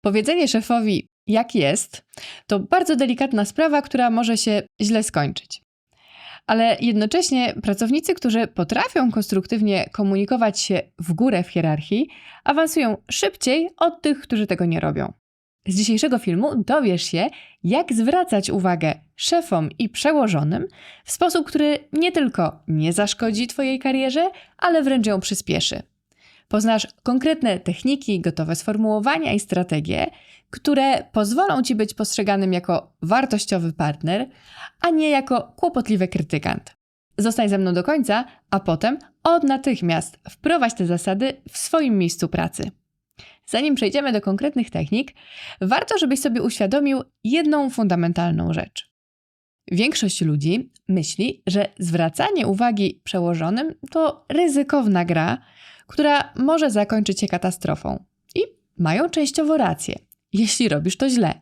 Powiedzenie szefowi, jak jest, to bardzo delikatna sprawa, która może się źle skończyć. Ale jednocześnie pracownicy, którzy potrafią konstruktywnie komunikować się w górę w hierarchii, awansują szybciej od tych, którzy tego nie robią. Z dzisiejszego filmu dowiesz się, jak zwracać uwagę szefom i przełożonym w sposób, który nie tylko nie zaszkodzi Twojej karierze, ale wręcz ją przyspieszy. Poznasz konkretne techniki, gotowe sformułowania i strategie, które pozwolą Ci być postrzeganym jako wartościowy partner, a nie jako kłopotliwy krytykant. Zostań ze mną do końca, a potem od natychmiast wprowadź te zasady w swoim miejscu pracy. Zanim przejdziemy do konkretnych technik, warto, żebyś sobie uświadomił jedną fundamentalną rzecz. Większość ludzi myśli, że zwracanie uwagi przełożonym to ryzykowna gra, która może zakończyć się katastrofą. I mają częściowo rację, jeśli robisz to źle.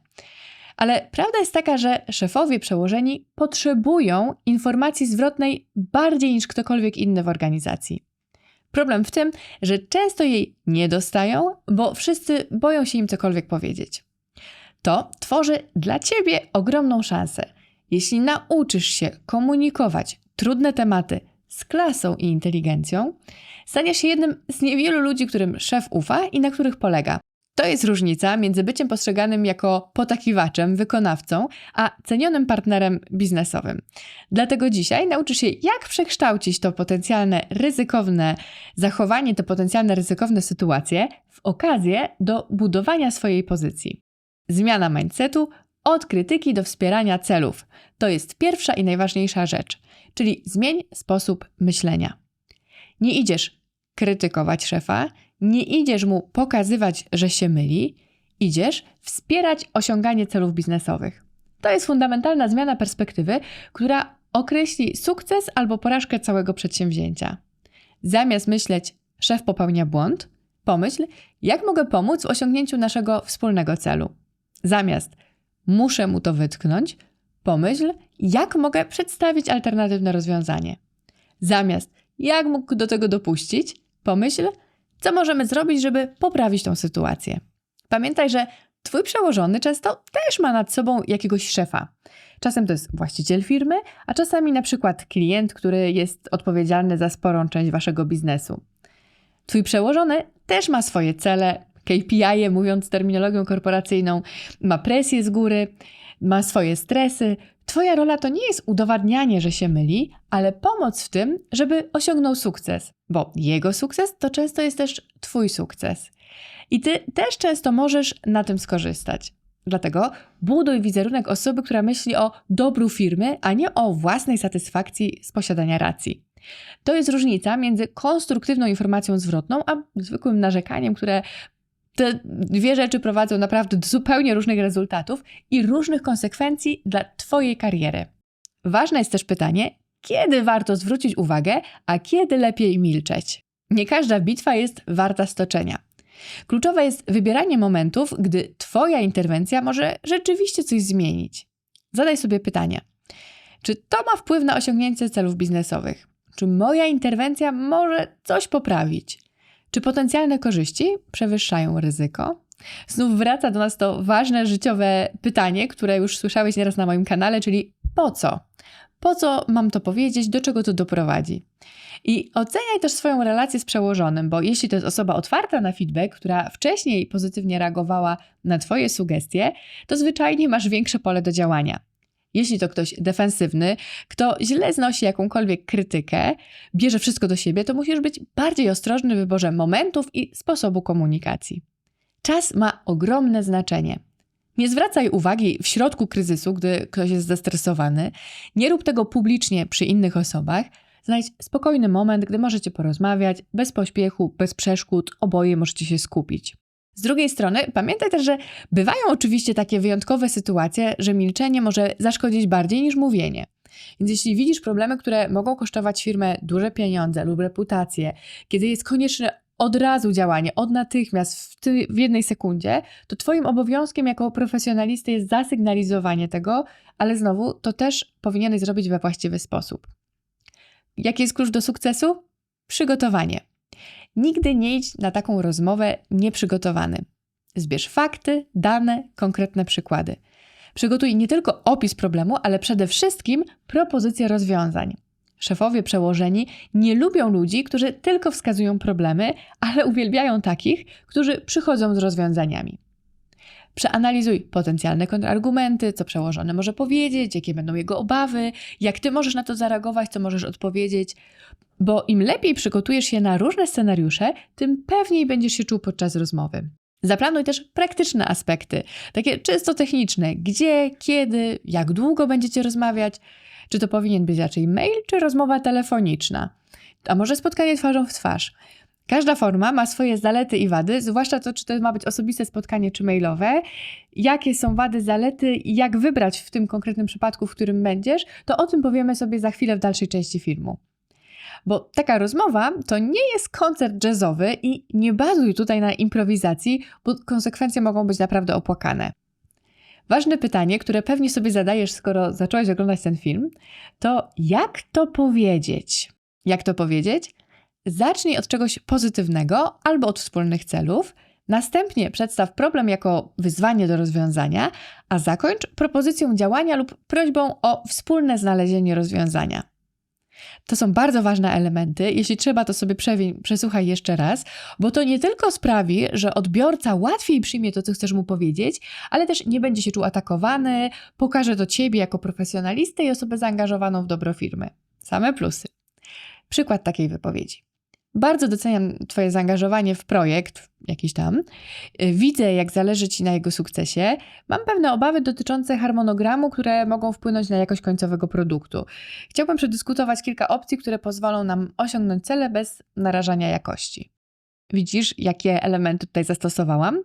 Ale prawda jest taka, że szefowie przełożeni potrzebują informacji zwrotnej bardziej niż ktokolwiek inny w organizacji. Problem w tym, że często jej nie dostają, bo wszyscy boją się im cokolwiek powiedzieć. To tworzy dla ciebie ogromną szansę. Jeśli nauczysz się komunikować trudne tematy z klasą i inteligencją, staniesz się jednym z niewielu ludzi, którym szef ufa i na których polega. To jest różnica między byciem postrzeganym jako potakiwaczem, wykonawcą, a cenionym partnerem biznesowym. Dlatego dzisiaj nauczysz się, jak przekształcić to potencjalne ryzykowne zachowanie, te potencjalne ryzykowne sytuacje w okazję do budowania swojej pozycji. Zmiana mindsetu od krytyki do wspierania celów. To jest pierwsza i najważniejsza rzecz, czyli zmień sposób myślenia. Nie idziesz krytykować szefa, nie idziesz mu pokazywać, że się myli, idziesz wspierać osiąganie celów biznesowych. To jest fundamentalna zmiana perspektywy, która określi sukces albo porażkę całego przedsięwzięcia. Zamiast myśleć, szef popełnia błąd, pomyśl, jak mogę pomóc w osiągnięciu naszego wspólnego celu. Zamiast muszę mu to wytknąć, pomyśl, jak mogę przedstawić alternatywne rozwiązanie. Zamiast jak mógł do tego dopuścić, pomyśl, co możemy zrobić, żeby poprawić tą sytuację? Pamiętaj, że Twój przełożony często też ma nad sobą jakiegoś szefa. Czasem to jest właściciel firmy, a czasami na przykład klient, który jest odpowiedzialny za sporą część Waszego biznesu. Twój przełożony też ma swoje cele, KPI, mówiąc terminologią korporacyjną, ma presję z góry, ma swoje stresy. Twoja rola to nie jest udowadnianie, że się myli, ale pomoc w tym, żeby osiągnął sukces, bo jego sukces to często jest też Twój sukces. I Ty też często możesz na tym skorzystać. Dlatego buduj wizerunek osoby, która myśli o dobru firmy, a nie o własnej satysfakcji z posiadania racji. To jest różnica między konstruktywną informacją zwrotną, a zwykłym narzekaniem, które te dwie rzeczy prowadzą naprawdę do zupełnie różnych rezultatów i różnych konsekwencji dla Twojej kariery. Ważne jest też pytanie, kiedy warto zwrócić uwagę, a kiedy lepiej milczeć. Nie każda bitwa jest warta stoczenia. Kluczowe jest wybieranie momentów, gdy Twoja interwencja może rzeczywiście coś zmienić. Zadaj sobie pytanie: czy to ma wpływ na osiągnięcie celów biznesowych? Czy moja interwencja może coś poprawić? Czy potencjalne korzyści przewyższają ryzyko? Znów wraca do nas to ważne życiowe pytanie, które już słyszałeś nieraz na moim kanale, czyli po co? Po co mam to powiedzieć, do czego to doprowadzi? I oceniaj też swoją relację z przełożonym, bo jeśli to jest osoba otwarta na feedback, która wcześniej pozytywnie reagowała na Twoje sugestie, to zwyczajnie masz większe pole do działania. Jeśli to ktoś defensywny, kto źle znosi jakąkolwiek krytykę, bierze wszystko do siebie, to musisz być bardziej ostrożny w wyborze momentów i sposobu komunikacji. Czas ma ogromne znaczenie. Nie zwracaj uwagi w środku kryzysu, gdy ktoś jest zestresowany. Nie rób tego publicznie przy innych osobach. Znajdź spokojny moment, gdy możecie porozmawiać, bez pośpiechu, bez przeszkód, oboje możecie się skupić. Z drugiej strony, pamiętaj też, że bywają oczywiście takie wyjątkowe sytuacje, że milczenie może zaszkodzić bardziej niż mówienie. Więc jeśli widzisz problemy, które mogą kosztować firmę duże pieniądze lub reputację, kiedy jest konieczne od razu działanie, od natychmiast, w, ty, w jednej sekundzie, to Twoim obowiązkiem jako profesjonalisty jest zasygnalizowanie tego, ale znowu to też powinieneś zrobić we właściwy sposób. Jaki jest klucz do sukcesu? Przygotowanie. Nigdy nie idź na taką rozmowę nieprzygotowany. Zbierz fakty, dane, konkretne przykłady. Przygotuj nie tylko opis problemu, ale przede wszystkim propozycje rozwiązań. Szefowie przełożeni nie lubią ludzi, którzy tylko wskazują problemy, ale uwielbiają takich, którzy przychodzą z rozwiązaniami. Przeanalizuj potencjalne kontrargumenty, co przełożony może powiedzieć, jakie będą jego obawy, jak ty możesz na to zareagować, co możesz odpowiedzieć. Bo im lepiej przygotujesz się na różne scenariusze, tym pewniej będziesz się czuł podczas rozmowy. Zaplanuj też praktyczne aspekty, takie czysto techniczne, gdzie, kiedy, jak długo będziecie rozmawiać, czy to powinien być raczej mail, czy rozmowa telefoniczna, a może spotkanie twarzą w twarz. Każda forma ma swoje zalety i wady, zwłaszcza to, czy to ma być osobiste spotkanie, czy mailowe. Jakie są wady, zalety i jak wybrać w tym konkretnym przypadku, w którym będziesz, to o tym powiemy sobie za chwilę w dalszej części filmu. Bo taka rozmowa to nie jest koncert jazzowy i nie bazuj tutaj na improwizacji, bo konsekwencje mogą być naprawdę opłakane. Ważne pytanie, które pewnie sobie zadajesz, skoro zacząłeś oglądać ten film, to jak to powiedzieć? Jak to powiedzieć? Zacznij od czegoś pozytywnego albo od wspólnych celów. Następnie przedstaw problem jako wyzwanie do rozwiązania, a zakończ propozycją działania lub prośbą o wspólne znalezienie rozwiązania. To są bardzo ważne elementy. Jeśli trzeba, to sobie przesłuchaj jeszcze raz, bo to nie tylko sprawi, że odbiorca łatwiej przyjmie to, co chcesz mu powiedzieć, ale też nie będzie się czuł atakowany, pokaże to ciebie jako profesjonalistę i osobę zaangażowaną w dobro firmy. Same plusy. Przykład takiej wypowiedzi. Bardzo doceniam Twoje zaangażowanie w projekt, jakiś tam. Widzę, jak zależy Ci na jego sukcesie. Mam pewne obawy dotyczące harmonogramu, które mogą wpłynąć na jakość końcowego produktu. Chciałbym przedyskutować kilka opcji, które pozwolą nam osiągnąć cele bez narażania jakości. Widzisz, jakie elementy tutaj zastosowałam?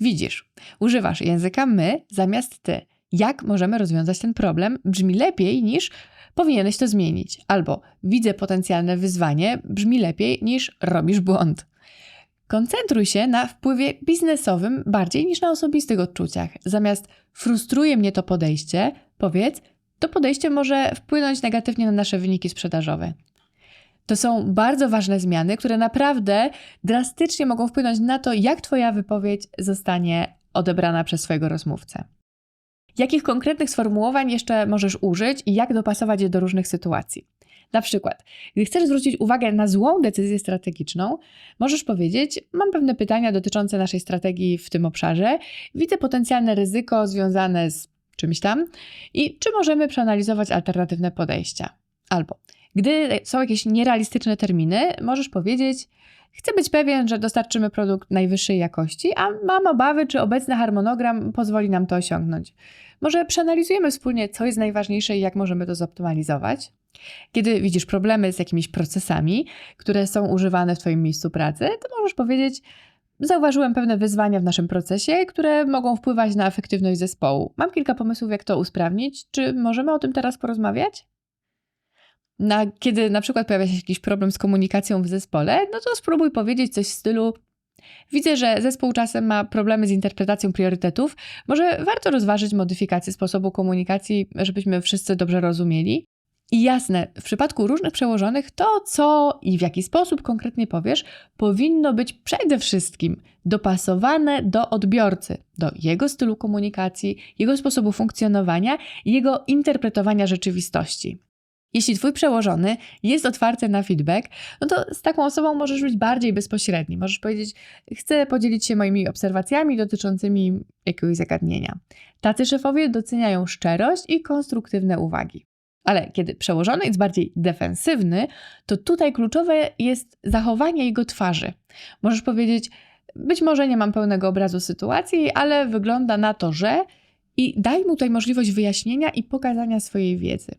Widzisz, używasz języka my zamiast ty. Jak możemy rozwiązać ten problem brzmi lepiej niż powinieneś to zmienić. Albo widzę potencjalne wyzwanie, brzmi lepiej niż robisz błąd. Koncentruj się na wpływie biznesowym bardziej niż na osobistych odczuciach. Zamiast frustruje mnie to podejście, powiedz, to podejście może wpłynąć negatywnie na nasze wyniki sprzedażowe. To są bardzo ważne zmiany, które naprawdę drastycznie mogą wpłynąć na to, jak Twoja wypowiedź zostanie odebrana przez swojego rozmówcę. Jakich konkretnych sformułowań jeszcze możesz użyć i jak dopasować je do różnych sytuacji? Na przykład, gdy chcesz zwrócić uwagę na złą decyzję strategiczną, możesz powiedzieć: Mam pewne pytania dotyczące naszej strategii w tym obszarze, widzę potencjalne ryzyko związane z czymś tam i czy możemy przeanalizować alternatywne podejścia. Albo gdy są jakieś nierealistyczne terminy, możesz powiedzieć: Chcę być pewien, że dostarczymy produkt najwyższej jakości, a mam obawy, czy obecny harmonogram pozwoli nam to osiągnąć. Może przeanalizujemy wspólnie, co jest najważniejsze i jak możemy to zoptymalizować. Kiedy widzisz problemy z jakimiś procesami, które są używane w Twoim miejscu pracy, to możesz powiedzieć: Zauważyłem pewne wyzwania w naszym procesie, które mogą wpływać na efektywność zespołu. Mam kilka pomysłów, jak to usprawnić. Czy możemy o tym teraz porozmawiać? Na, kiedy na przykład pojawia się jakiś problem z komunikacją w zespole, no to spróbuj powiedzieć coś w stylu: Widzę, że zespół czasem ma problemy z interpretacją priorytetów. Może warto rozważyć modyfikację sposobu komunikacji, żebyśmy wszyscy dobrze rozumieli. I jasne, w przypadku różnych przełożonych, to co i w jaki sposób konkretnie powiesz, powinno być przede wszystkim dopasowane do odbiorcy, do jego stylu komunikacji, jego sposobu funkcjonowania i jego interpretowania rzeczywistości. Jeśli twój przełożony jest otwarty na feedback, no to z taką osobą możesz być bardziej bezpośredni. Możesz powiedzieć: Chcę podzielić się moimi obserwacjami dotyczącymi jakiegoś zagadnienia. Tacy szefowie doceniają szczerość i konstruktywne uwagi. Ale kiedy przełożony jest bardziej defensywny, to tutaj kluczowe jest zachowanie jego twarzy. Możesz powiedzieć: Być może nie mam pełnego obrazu sytuacji, ale wygląda na to, że. I daj mu tutaj możliwość wyjaśnienia i pokazania swojej wiedzy.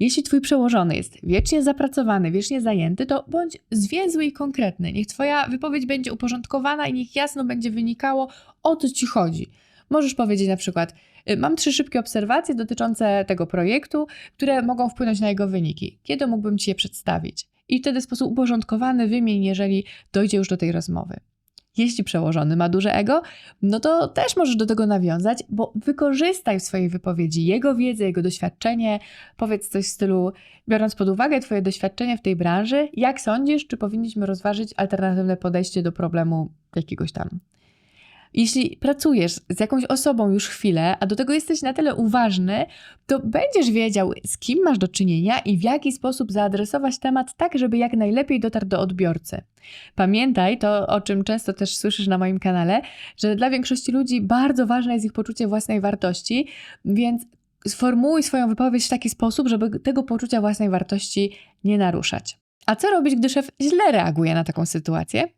Jeśli twój przełożony jest wiecznie zapracowany, wiecznie zajęty, to bądź zwięzły i konkretny. Niech twoja wypowiedź będzie uporządkowana i niech jasno będzie wynikało, o co ci chodzi. Możesz powiedzieć na przykład: y, Mam trzy szybkie obserwacje dotyczące tego projektu, które mogą wpłynąć na jego wyniki. Kiedy mógłbym ci je przedstawić? I wtedy w sposób uporządkowany wymień, jeżeli dojdzie już do tej rozmowy. Jeśli przełożony ma duże ego, no to też możesz do tego nawiązać, bo wykorzystaj w swojej wypowiedzi jego wiedzę, jego doświadczenie. Powiedz coś w stylu, biorąc pod uwagę Twoje doświadczenie w tej branży, jak sądzisz, czy powinniśmy rozważyć alternatywne podejście do problemu jakiegoś tam? Jeśli pracujesz z jakąś osobą już chwilę, a do tego jesteś na tyle uważny, to będziesz wiedział, z kim masz do czynienia i w jaki sposób zaadresować temat tak, żeby jak najlepiej dotarł do odbiorcy. Pamiętaj to, o czym często też słyszysz na moim kanale, że dla większości ludzi bardzo ważne jest ich poczucie własnej wartości, więc sformułuj swoją wypowiedź w taki sposób, żeby tego poczucia własnej wartości nie naruszać. A co robić, gdy szef źle reaguje na taką sytuację?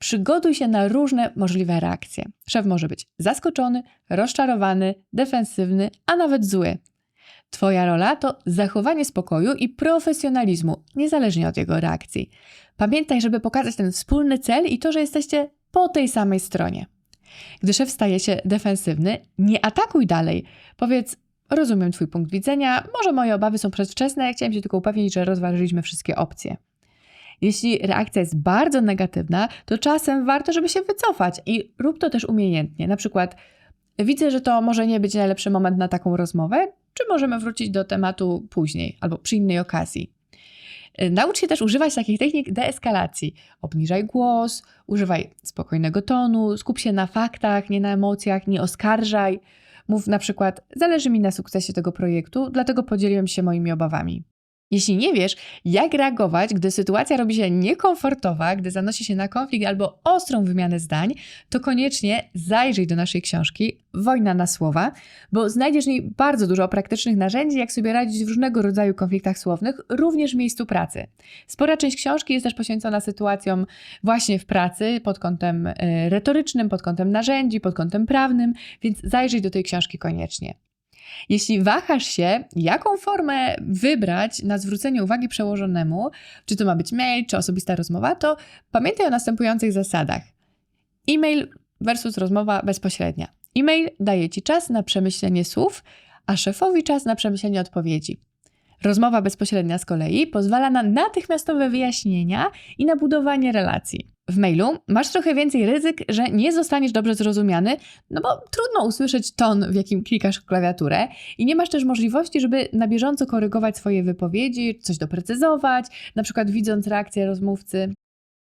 Przygotuj się na różne możliwe reakcje. Szef może być zaskoczony, rozczarowany, defensywny, a nawet zły. Twoja rola to zachowanie spokoju i profesjonalizmu, niezależnie od jego reakcji. Pamiętaj, żeby pokazać ten wspólny cel i to, że jesteście po tej samej stronie. Gdy szef staje się defensywny, nie atakuj dalej. Powiedz: Rozumiem Twój punkt widzenia, może moje obawy są przedwczesne, chciałem się tylko upewnić, że rozważyliśmy wszystkie opcje. Jeśli reakcja jest bardzo negatywna, to czasem warto, żeby się wycofać i rób to też umiejętnie. Na przykład, widzę, że to może nie być najlepszy moment na taką rozmowę, czy możemy wrócić do tematu później albo przy innej okazji. Naucz się też używać takich technik deeskalacji. Obniżaj głos, używaj spokojnego tonu, skup się na faktach, nie na emocjach, nie oskarżaj. Mów na przykład: Zależy mi na sukcesie tego projektu, dlatego podzieliłem się moimi obawami. Jeśli nie wiesz, jak reagować, gdy sytuacja robi się niekomfortowa, gdy zanosi się na konflikt albo ostrą wymianę zdań, to koniecznie zajrzyj do naszej książki Wojna na słowa, bo znajdziesz w niej bardzo dużo praktycznych narzędzi, jak sobie radzić w różnego rodzaju konfliktach słownych, również w miejscu pracy. Spora część książki jest też poświęcona sytuacjom właśnie w pracy pod kątem y, retorycznym, pod kątem narzędzi, pod kątem prawnym, więc zajrzyj do tej książki koniecznie. Jeśli wahasz się, jaką formę wybrać na zwrócenie uwagi przełożonemu, czy to ma być mail, czy osobista rozmowa, to pamiętaj o następujących zasadach. E-mail versus rozmowa bezpośrednia. E-mail daje ci czas na przemyślenie słów, a szefowi czas na przemyślenie odpowiedzi. Rozmowa bezpośrednia z kolei pozwala na natychmiastowe wyjaśnienia i na budowanie relacji. W mailu masz trochę więcej ryzyk, że nie zostaniesz dobrze zrozumiany, no bo trudno usłyszeć ton, w jakim klikasz klawiaturę i nie masz też możliwości, żeby na bieżąco korygować swoje wypowiedzi, coś doprecyzować, na przykład widząc reakcję rozmówcy.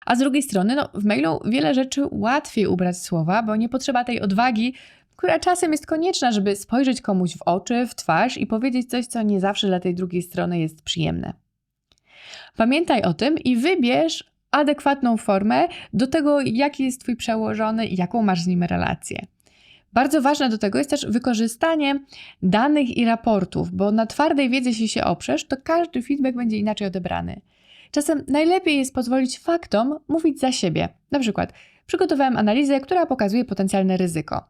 A z drugiej strony, no, w mailu wiele rzeczy łatwiej ubrać słowa, bo nie potrzeba tej odwagi, która czasem jest konieczna, żeby spojrzeć komuś w oczy, w twarz i powiedzieć coś, co nie zawsze dla tej drugiej strony jest przyjemne. Pamiętaj o tym i wybierz adekwatną formę do tego, jaki jest Twój przełożony i jaką masz z nim relację. Bardzo ważne do tego jest też wykorzystanie danych i raportów, bo na twardej wiedzy, jeśli się oprzesz, to każdy feedback będzie inaczej odebrany. Czasem najlepiej jest pozwolić faktom mówić za siebie. Na przykład, przygotowałem analizę, która pokazuje potencjalne ryzyko.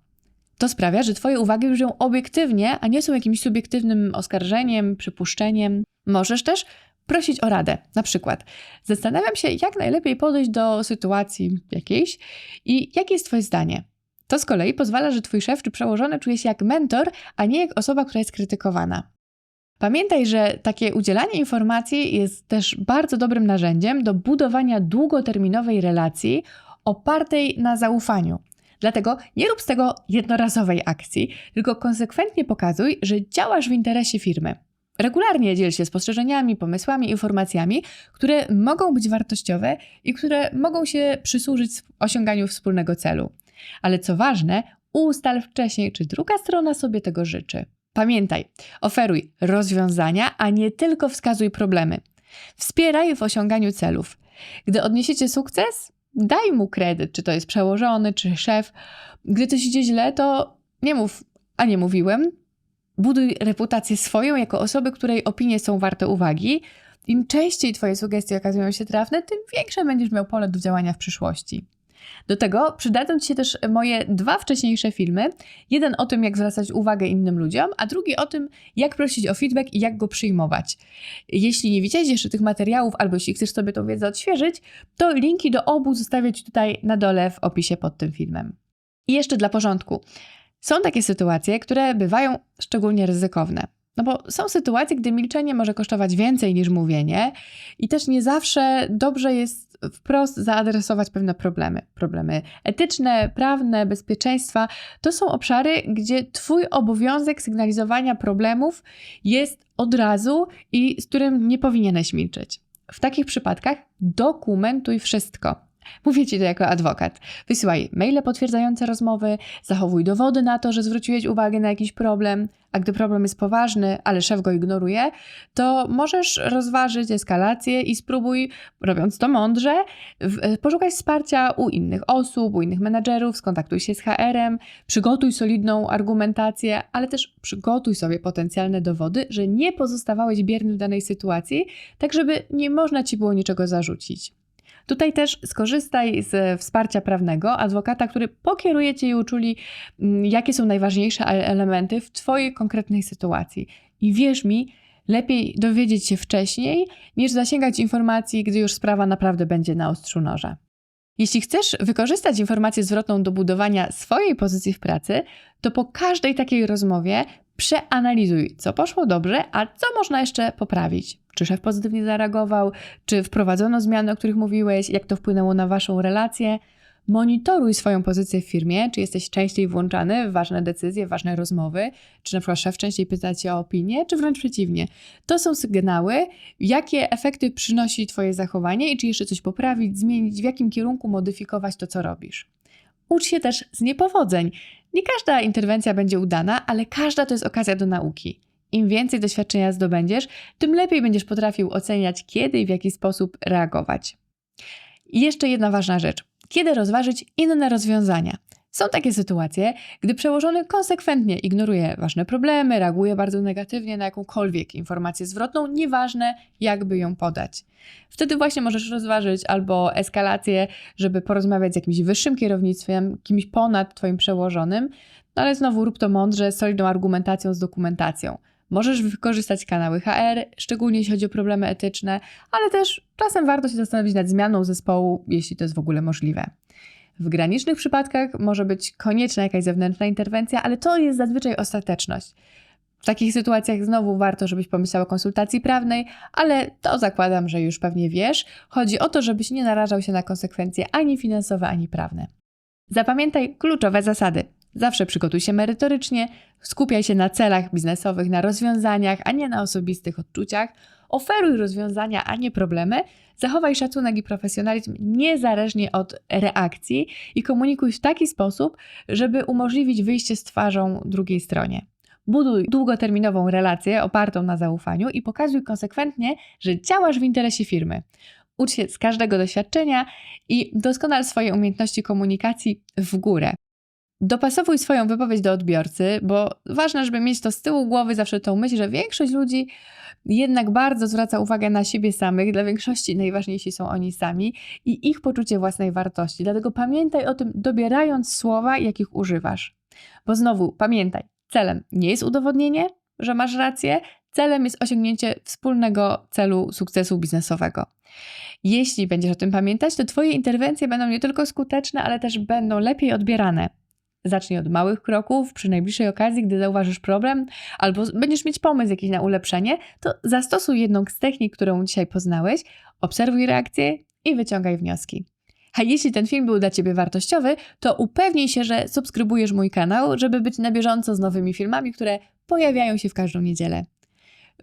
To sprawia, że Twoje uwagi brzmią obiektywnie, a nie są jakimś subiektywnym oskarżeniem, przypuszczeniem. Możesz też prosić o radę. Na przykład, zastanawiam się, jak najlepiej podejść do sytuacji jakiejś i jakie jest Twoje zdanie. To z kolei pozwala, że Twój szef czy przełożony czuje się jak mentor, a nie jak osoba, która jest krytykowana. Pamiętaj, że takie udzielanie informacji jest też bardzo dobrym narzędziem do budowania długoterminowej relacji opartej na zaufaniu. Dlatego nie rób z tego jednorazowej akcji, tylko konsekwentnie pokazuj, że działasz w interesie firmy. Regularnie dziel się spostrzeżeniami, pomysłami, informacjami, które mogą być wartościowe i które mogą się przysłużyć osiąganiu wspólnego celu. Ale co ważne, ustal wcześniej, czy druga strona sobie tego życzy. Pamiętaj, oferuj rozwiązania, a nie tylko wskazuj problemy. Wspieraj w osiąganiu celów. Gdy odniesiecie sukces, daj mu kredyt, czy to jest przełożony, czy szef. Gdy coś idzie źle, to nie mów, a nie mówiłem, buduj reputację swoją jako osoby, której opinie są warte uwagi. Im częściej Twoje sugestie okazują się trafne, tym większe będziesz miał pole do działania w przyszłości. Do tego przydadzą Ci się też moje dwa wcześniejsze filmy. Jeden o tym, jak zwracać uwagę innym ludziom, a drugi o tym, jak prosić o feedback i jak go przyjmować. Jeśli nie widziałeś jeszcze tych materiałów, albo jeśli chcesz sobie tą wiedzę odświeżyć, to linki do obu zostawię Ci tutaj na dole w opisie pod tym filmem. I jeszcze dla porządku. Są takie sytuacje, które bywają szczególnie ryzykowne. No bo są sytuacje, gdy milczenie może kosztować więcej niż mówienie, i też nie zawsze dobrze jest wprost zaadresować pewne problemy. Problemy etyczne, prawne, bezpieczeństwa to są obszary, gdzie Twój obowiązek sygnalizowania problemów jest od razu i z którym nie powinieneś milczeć. W takich przypadkach dokumentuj wszystko. Mówię ci to jako adwokat. Wysyłaj maile potwierdzające rozmowy, zachowuj dowody na to, że zwróciłeś uwagę na jakiś problem, a gdy problem jest poważny, ale szef go ignoruje, to możesz rozważyć eskalację i spróbuj, robiąc to mądrze, w, poszukać wsparcia u innych osób, u innych menadżerów, skontaktuj się z HR-em, przygotuj solidną argumentację, ale też przygotuj sobie potencjalne dowody, że nie pozostawałeś bierny w danej sytuacji, tak żeby nie można ci było niczego zarzucić. Tutaj też skorzystaj z wsparcia prawnego, adwokata, który pokieruje cię i uczuli, mm, jakie są najważniejsze e- elementy w twojej konkretnej sytuacji. I wierz mi, lepiej dowiedzieć się wcześniej, niż zasięgać informacji, gdy już sprawa naprawdę będzie na ostrzu noża. Jeśli chcesz wykorzystać informację zwrotną do budowania swojej pozycji w pracy, to po każdej takiej rozmowie przeanalizuj, co poszło dobrze, a co można jeszcze poprawić. Czy szef pozytywnie zareagował, czy wprowadzono zmiany, o których mówiłeś, jak to wpłynęło na waszą relację. Monitoruj swoją pozycję w firmie, czy jesteś częściej włączany w ważne decyzje, ważne rozmowy, czy na przykład szef częściej pyta cię o opinię, czy wręcz przeciwnie. To są sygnały, jakie efekty przynosi twoje zachowanie i czy jeszcze coś poprawić, zmienić, w jakim kierunku modyfikować to, co robisz. Ucz się też z niepowodzeń. Nie każda interwencja będzie udana, ale każda to jest okazja do nauki. Im więcej doświadczenia zdobędziesz, tym lepiej będziesz potrafił oceniać, kiedy i w jaki sposób reagować. I jeszcze jedna ważna rzecz. Kiedy rozważyć inne rozwiązania? Są takie sytuacje, gdy przełożony konsekwentnie ignoruje ważne problemy, reaguje bardzo negatywnie na jakąkolwiek informację zwrotną, nieważne jakby ją podać. Wtedy właśnie możesz rozważyć albo eskalację, żeby porozmawiać z jakimś wyższym kierownictwem, kimś ponad Twoim przełożonym, no ale znowu rób to mądrze, solidną argumentacją, z dokumentacją. Możesz wykorzystać kanały HR, szczególnie jeśli chodzi o problemy etyczne, ale też czasem warto się zastanowić nad zmianą zespołu, jeśli to jest w ogóle możliwe. W granicznych przypadkach może być konieczna jakaś zewnętrzna interwencja, ale to jest zazwyczaj ostateczność. W takich sytuacjach znowu warto, żebyś pomyślał o konsultacji prawnej, ale to zakładam, że już pewnie wiesz. Chodzi o to, żebyś nie narażał się na konsekwencje ani finansowe, ani prawne. Zapamiętaj kluczowe zasady. Zawsze przygotuj się merytorycznie, skupiaj się na celach biznesowych, na rozwiązaniach, a nie na osobistych odczuciach. Oferuj rozwiązania, a nie problemy. Zachowaj szacunek i profesjonalizm niezależnie od reakcji i komunikuj w taki sposób, żeby umożliwić wyjście z twarzą drugiej stronie. Buduj długoterminową relację opartą na zaufaniu i pokazuj konsekwentnie, że działasz w interesie firmy. Ucz się z każdego doświadczenia i doskonal swoje umiejętności komunikacji w górę. Dopasowuj swoją wypowiedź do odbiorcy, bo ważne, żeby mieć to z tyłu głowy zawsze tą myśl, że większość ludzi jednak bardzo zwraca uwagę na siebie samych. Dla większości najważniejsi są oni sami i ich poczucie własnej wartości. Dlatego pamiętaj o tym, dobierając słowa, jakich używasz. Bo znowu, pamiętaj, celem nie jest udowodnienie, że masz rację, celem jest osiągnięcie wspólnego celu sukcesu biznesowego. Jeśli będziesz o tym pamiętać, to Twoje interwencje będą nie tylko skuteczne, ale też będą lepiej odbierane. Zacznij od małych kroków. Przy najbliższej okazji, gdy zauważysz problem albo będziesz mieć pomysł jakiś na ulepszenie, to zastosuj jedną z technik, którą dzisiaj poznałeś, obserwuj reakcję i wyciągaj wnioski. A jeśli ten film był dla Ciebie wartościowy, to upewnij się, że subskrybujesz mój kanał, żeby być na bieżąco z nowymi filmami, które pojawiają się w każdą niedzielę.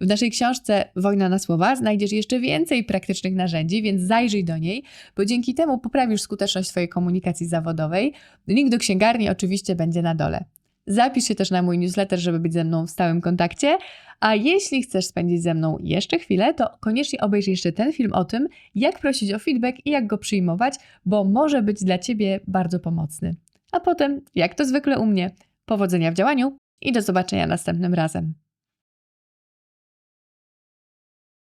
W naszej książce Wojna na słowa znajdziesz jeszcze więcej praktycznych narzędzi, więc zajrzyj do niej, bo dzięki temu poprawisz skuteczność swojej komunikacji zawodowej. Link do księgarni oczywiście będzie na dole. Zapisz się też na mój newsletter, żeby być ze mną w stałym kontakcie. A jeśli chcesz spędzić ze mną jeszcze chwilę, to koniecznie obejrzyj jeszcze ten film o tym, jak prosić o feedback i jak go przyjmować, bo może być dla Ciebie bardzo pomocny. A potem, jak to zwykle u mnie, powodzenia w działaniu i do zobaczenia następnym razem.